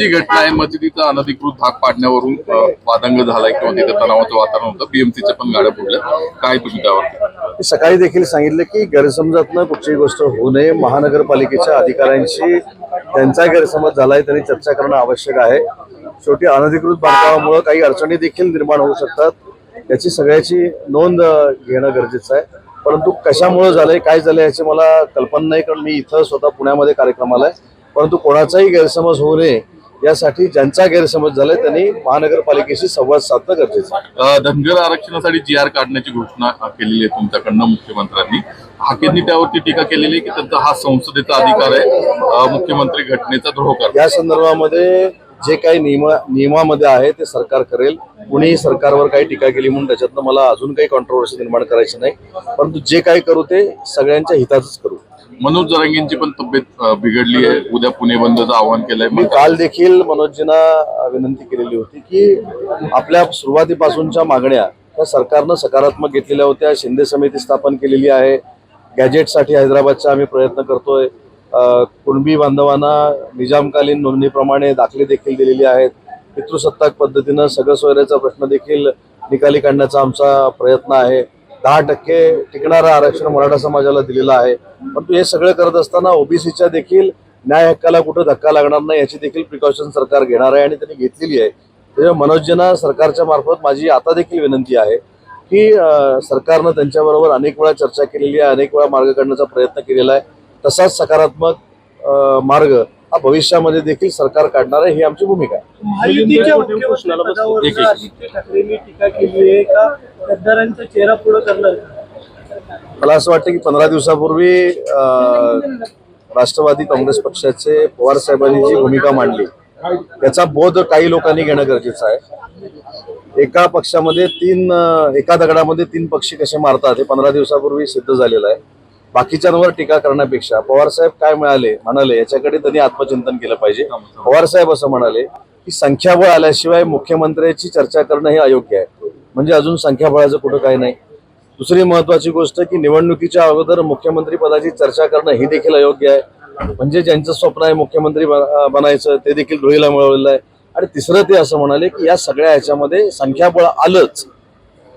जी घटना आहे मशिदीचा अनधिकृत भाग पाडण्यावरून वादंग झालाय किंवा तिथे तणावाचं वातावरण होतं बीएमसीच्या पण गाड्या फोडल्या काय तुम्ही त्यावर? मी सकाळी देखील सांगितलं की गैरसमजातनं कुठचीही गोष्ट होऊ नये. महानगरपालिकेच्या अधिकाऱ्यांशी त्यांचा गैरसमज झालाय त्यांनी चर्चा करणं आवश्यक आहे. शेवटी अनधिकृत बांधकामामुळे काही अडचणी देखील निर्माण होऊ शकतात. याची सगळ्याची नोंद घेणं गरजेचं आहे. परंतु कशामुळे झालंय काय झालंय याची मला कल्पना नाही कारण मी इथं स्वतः पुण्यामध्ये कार्यक्रमाला आहे. परंतु कोणाचाही गैरसमज होऊ नये यासाठी ज्यांचा गैरसमज झालाय त्यांनी महानगरपालिकेशी संवाद साधणं गरजेचं धनगर आरक्षणासाठी जी आर काढण्याची घोषणा केलेली आहे तुमच्याकडनं मुख्यमंत्र्यांनी. हाकेंनी त्यावरती टीका केलेली आहे की त्यांचा हा संसदेचा अधिकार आहे मुख्यमंत्री घटनेचा द्रोह या संदर्भामध्ये जे काही नियम नियमामध्ये आहे ते सरकार करेल. कुणीही सरकारवर काही टीका केली म्हणून त्याच्यातनं मला अजून काही कॉन्ट्रोवर्सी निर्माण करायची नाही. परंतु जे काही करू ते सगळ्यांच्या हिताचंच करू. मनोज जरांगींची पण तब्येत बिघडली आहे. उद्या पुणे बंदचं आवाहन केलंय. मी काल देखील मनोजजींना विनंती केलेली होती की आपल्या सुरुवातीपासूनच्या मागण्या त्या सरकारनं सकारात्मक घेतलेल्या होत्या. शिंदे समिती स्थापन केलेली आहे. गॅजेटसाठी हैदराबादचा आम्ही प्रयत्न करतोय. कुणबी बांधवांना निजामकालीन नोंदणीप्रमाणे दाखले देखील दिलेले आहेत. पितृसत्ताक पद्धतीनं सगळं सोयऱ्याचा प्रश्न देखील निकाली काढण्याचा आमचा प्रयत्न आहे. दहा टक्के टिकणारं आरक्षण मराठा समाजाला दिलेलं आहे. परंतु हे सगळं करत असताना ओबीसीच्या देखील न्याय हक्काला कुठं धक्का लागणार नाही याची देखील प्रिकॉशन सरकार घेणार आहे आणि त्यांनी घेतलेली आहे. त्यामुळे मनोजजना सरकारच्या मार्फत माझी आता देखील विनंती आहे की सरकारनं त्यांच्याबरोबर अनेक वेळा चर्चा केलेली आहे अनेक वेळा मार्ग काढण्याचा प्रयत्न केलेला आहे. तसाच सकारात्मक मार्ग हा भविष्यामध्ये देखील सरकार काढणार आहे ही आमची भूमिका आहे. महायुतीच्या मुख्यमंत्रिपदावर एक- एक- आदित्य ठाकरेंनी टीका केली आहे का? गद्दारांचा चेहरा पुढे करणार मला असं वाटतं की पंधरा दिवसापूर्वी राष्ट्रवादी काँग्रेस पक्षाचे पवार साहेबांनी जी भूमिका मांडली त्याचा बोध काही लोकांनी घेणं गरजेचं आहे. एका पक्षामध्ये तीन एका दगडामध्ये तीन पक्षी कसे मारतात हे पंधरा दिवसापूर्वी सिद्ध झालेलं आहे. बाकीच्यांवर टीका करण्यापेक्षा पवार साहेब काय मिळाले म्हणाले याच्याकडे त्यांनी आत्मचिंतन केलं पाहिजे. पवार साहेब असं म्हणाले की संख्याबळ आल्याशिवाय मुख्यमंत्र्याची चर्चा करणं हे अयोग्य आहे. म्हणजे अजून संख्याबळाचं कुठं काही नाही. दुसरी महत्वाची गोष्ट की निवडणुकीच्या अगोदर मुख्यमंत्री पदाची चर्चा करणं ही देखील अयोग्य आहे. म्हणजे ज्यांचं स्वप्न आहे मुख्यमंत्री बनायचं ते देखील धुळीला मिळवलेलं आहे. आणि तिसरं ते असं म्हणाले की या सगळ्या ह्याच्यामध्ये संख्याबळ आलंच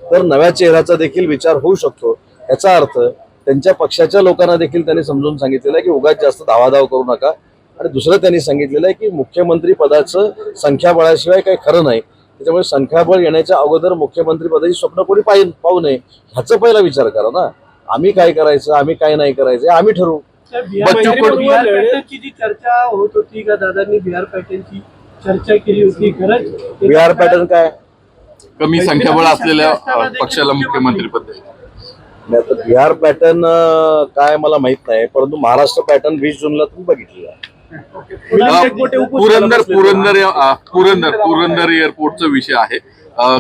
तर नव्या चेहऱ्याचा देखील विचार होऊ शकतो. याचा अर्थ त्यांच्या पक्षाच्या लोकांना देखील त्यांनी समजून सांगितलेलं आहे की उगाच जास्त धावाधाव करू नका. आणि दुसरं त्यांनी सांगितलेलं आहे की मुख्यमंत्री पदाचं संख्याबळाशिवाय काही खरं नाही. त्याच्यामुळे संख्याबळ येण्याच्या अगोदर मुख्यमंत्री पदाची स्वप्न कोणी पाहिजे पाहू नये ह्याचा पहिला विचार करा ना. आम्ही काय करायचं आम्ही काय नाही करायचं आम्ही ठरवू. जी चर्चा होत होती का दादांनी बिहार पॅटर्नची चर्चा केली होती खरंच? बिहार पॅटर्न काय? कमी संख्याबळ असलेल्या पक्षाला मुख्यमंत्री पद. नाही आता बिहार पॅटर्न काय मला माहीत नाही परंतु महाराष्ट्र पॅटर्न वीस जूनला तुम्ही बघितलेला पुरंदर पुरंदर पुरंदर पुरंदर एअरपोर्टचा विषय आहे.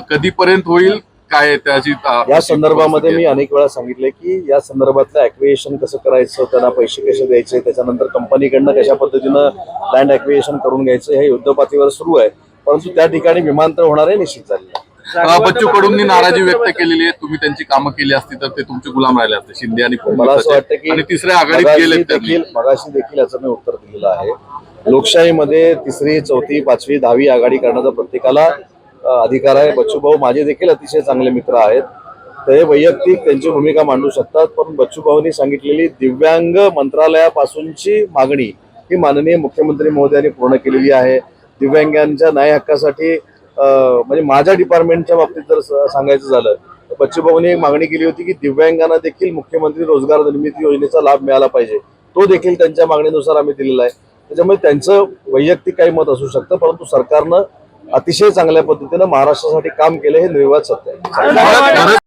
कधीपर्यंत होईल? काय त्याची या संदर्भामध्ये मी अनेक वेळा सांगितले की या संदर्भातलं ऍक्विएशन कसं करायचं त्यांना पैसे कसे द्यायचे त्याच्यानंतर कंपनीकडनं कशा पद्धतीनं लँड ऍक्विएशन करून घ्यायचं हे युद्धपातळीवर सुरू आहे. परंतु त्या ठिकाणी विमानतळ होणार आहे निश्चित झालेलं बच्चू कडूंनी नाराजी व्यक्त केलेली आहे. तुम्ही त्यांची कामं केली असती तर ते तुमचे गुलाम राहिले असते शिंदे आणि मला असं वाटतं. की आणि तिसऱ्या आघाडीत मगाशी गेले देखील मगाशी देखील याचं मी उत्तर दिलेलं आहे. लोकशाहीमध्ये तिसरी चौथी पाचवी दहावी आघाडी करण्याचा प्रत्येकाला अधिकार आहे. बच्चू भाऊ माझे देखील अतिशय चांगले मित्र आहेत. ते वैयक्तिक त्यांची भूमिका मांडू शकतात पण बच्चू भाऊनी सांगितलेली दिव्यांग मंत्रालयापासूनची मागणी ही माननीय मुख्यमंत्री महोदयांनी पूर्ण केलेली आहे. दिव्यांगांच्या न्याय हक्कासाठी म्हणजे माझ्या डिपार्टमेंटच्या बाबतीत जर सांगायचं झालं तर बच्चूभाऊने एक मागणी केली होती की दिव्यांगांना देखील मुख्यमंत्री रोजगार निर्मिती योजनेचा लाभ मिळाला पाहिजे. तो देखील त्यांच्या मागणीनुसार आम्ही दिलेला आहे. त्याच्यामुळे त्यांचं वैयक्तिक काही मत असू शकतं परंतु सरकारनं अतिशय चांगल्या पद्धतीनं महाराष्ट्रासाठी काम केलं हे निर्वाद सत्य आहे.